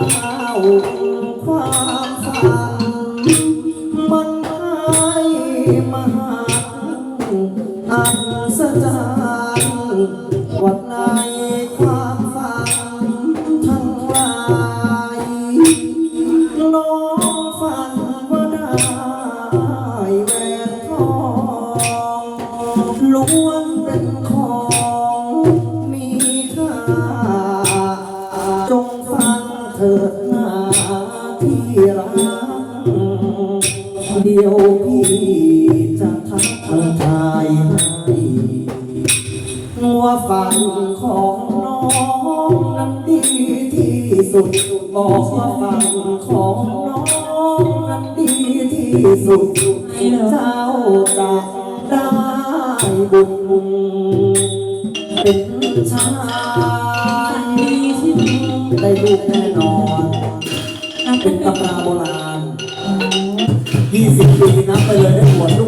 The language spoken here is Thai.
ความฝันมันให้มาอัศจรรย์วดในความฝันทั้งหลายน้องฝันวาได้แหวนองล้วนเป็นของ ถิดนาที่รักเดี๋ยวพี่จะทักทางกายให้ว่าฝันของน้องนั้นดีที่สุดบอกว่าฝันของน้องนั้นดีที่สุดเจ้าจะได้บุญเป็นชาย ได้ลูกแน่นอนเป็นตำราโบราณ 20 ปีนับไปเลยได้บวดลูก